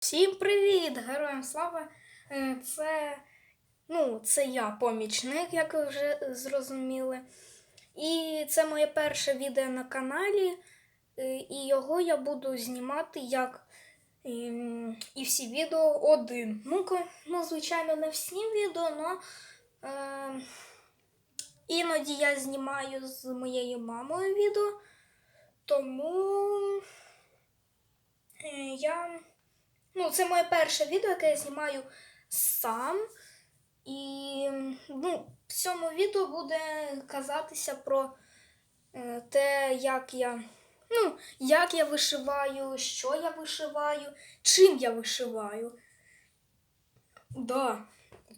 Всім привіт! Героям слава! Е, Це, ну, це я, помічник, як ви вже зрозуміли. І це моє перше відео на каналі. е, І його я буду знімати як ем, і всі відео один. Ну, ко- ну звичайно, не всі відео, але е, іноді я знімаю з моєю мамою відео. Тому е, я. Ну, це моє перше відео, яке я знімаю сам. І ну, в цьому відео буде казатися про е, те, як я, ну, як я вишиваю, що я вишиваю, чим я вишиваю. Да,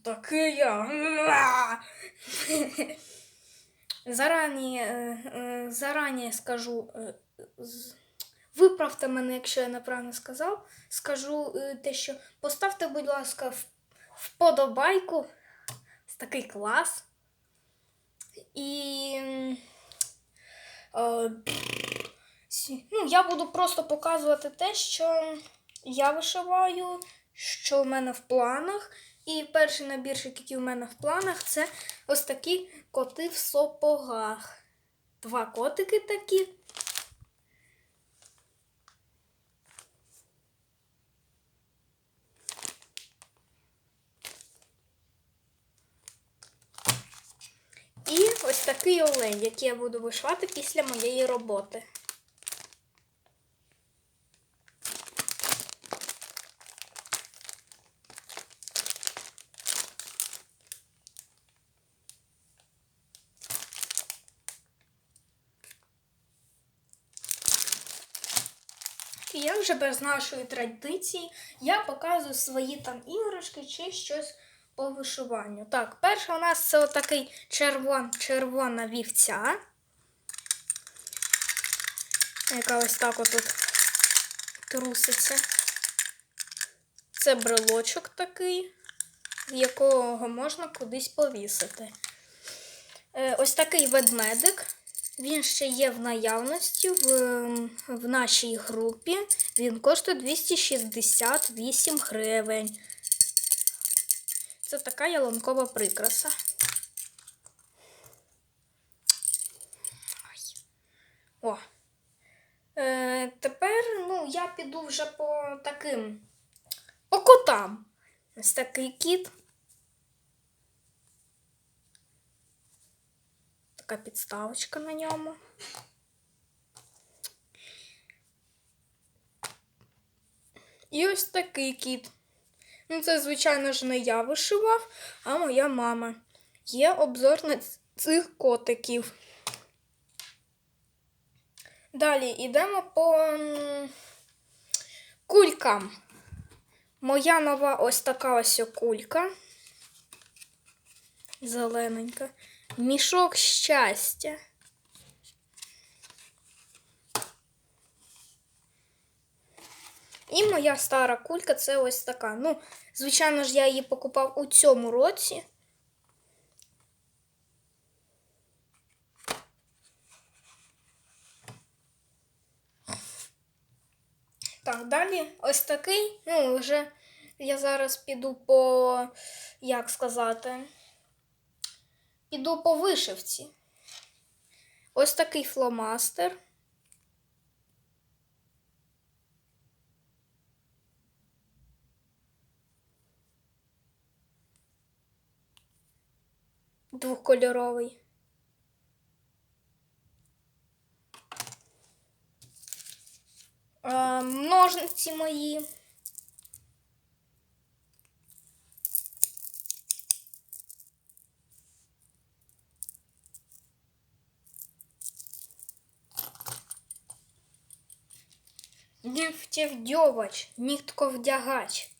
такий я. Зарані, е, е, зарані скажу. Виправте мене, якщо я неправильно сказав. Скажу е, те, що поставте, будь ласка, вподобайку. Це такий клас. І. е, ну, я буду просто показувати те, що я вишиваю, що в мене в планах. І перший набірчик, який в мене в планах, це ось такі коти в сапогах. Два котики такі. І ось такий олень, який я буду вишивати після моєї роботи. І я вже без нашої традиції я показую свої там іграшки чи щось по вишиванню. Так, перше у нас це отакий червон, червона вівця. Яка ось так отут труситься. Це брелочок такий, якого можна кудись повісити. Е, ось такий ведмедик. Він ще є в наявності в, в нашій групі. Він коштує 268 гривень. Це така ялинкова прикраса. О. Е, тепер ну, я піду вже по таким по котам. Ось такий кіт. Така підставочка на ньому. І ось такий кіт. Ну, це, звичайно ж, не я вишивав, а моя мама. Є обзор на цих котиків. Далі йдемо по кулькам. Моя нова ось така ось кулька. Зелененька. Мішок щастя. І моя стара кулька це ось така. Ну, звичайно ж, я її покупав у цьому році. Так, далі ось такий. Ну, вже я зараз піду по, як сказати, піду по вишивці. Ось такий фломастер. Двохкольоровий. Е, ножниці мої. Нігтєвдьовач, нігтковдягач.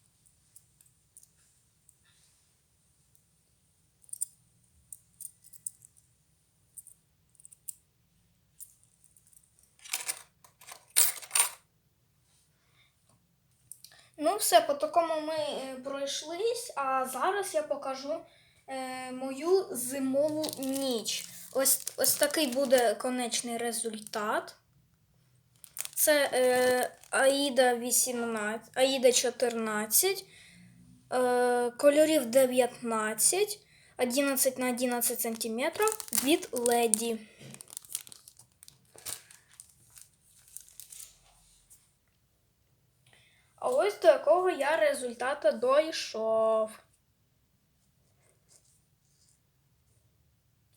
Ну, все, по такому ми е, пройшлись, а зараз я покажу е, мою зимову ніч. Ось, ось такий буде конечний результат. Це е, Аїда 18, Аїда 14, е, кольорів 19, 11 на 11 см від Леді. Ось до якого я результата дійшов.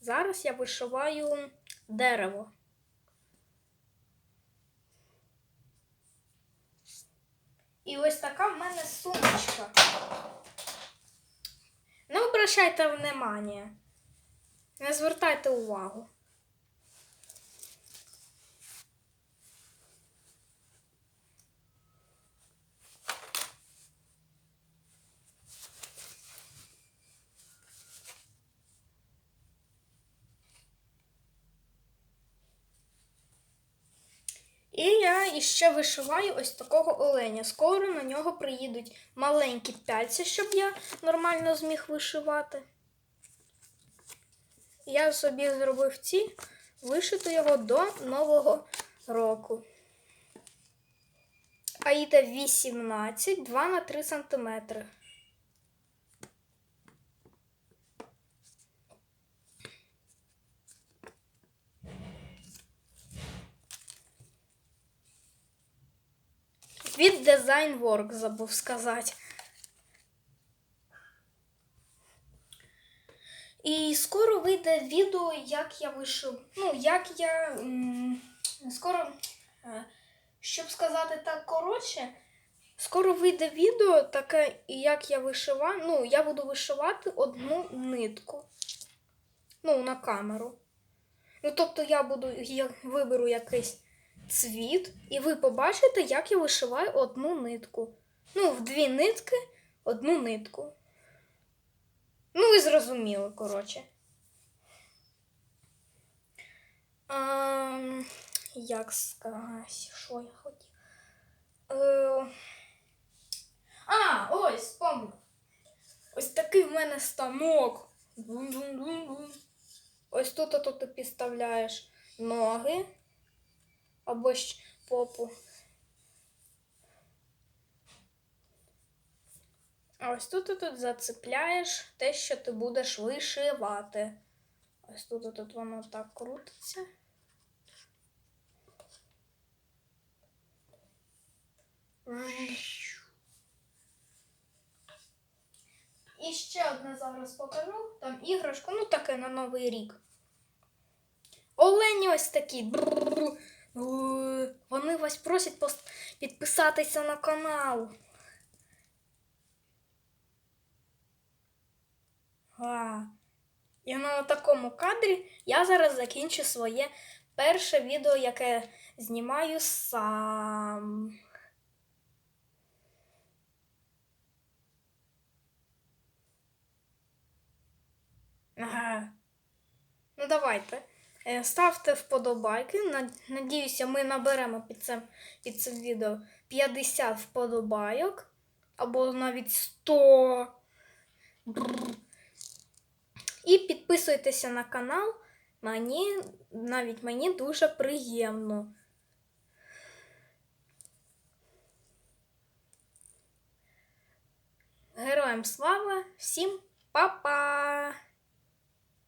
Зараз я вишиваю дерево. І ось така в мене сумочка. Не обращайте внимання. Не звертайте увагу. І я ще вишиваю ось такого оленя. Скоро на нього приїдуть маленькі пяльці, щоб я нормально зміг вишивати. Я собі зробив ці, вишити його до Нового року. Аїда 18, 2 на 3 сантиметри. Від Design Work забув сказати. І скоро вийде відео, як я вишив. Ну, як я. Скоро, е, щоб сказати так коротше, скоро вийде відео, таке, як я вишиваю. Ну, я буду вишивати одну нитку. Ну, на камеру. Ну, тобто я буду, я виберу якийсь цвіт, і ви побачите, як я вишиваю одну нитку. Ну, в дві нитки одну нитку. Ну, ви зрозуміли, коротше. А, як сказати, що я хотів? Е, а, ось, спомнив. Ось такий в мене станок. Ось тут тут ти підставляєш ноги або ж попу. А ось тут ти тут зацепляєш те, що ти будеш вишивати. Ось тут тут воно так крутиться. І ще одне зараз покажу. Там іграшку, ну таке на Новий рік. Олені ось такі. Е, Вони вас просять підписатися на канал. А. І на такому кадрі я зараз закінчу своє перше відео, яке знімаю сам. Ага. Ну, давайте. Е, Ставте вподобайки. Надіюся, ми наберемо під цим, під цим відео 50 вподобайок. Або навіть 100. І підписуйтеся на канал. Мені навіть мені дуже приємно. Героям слава! Всім па-па!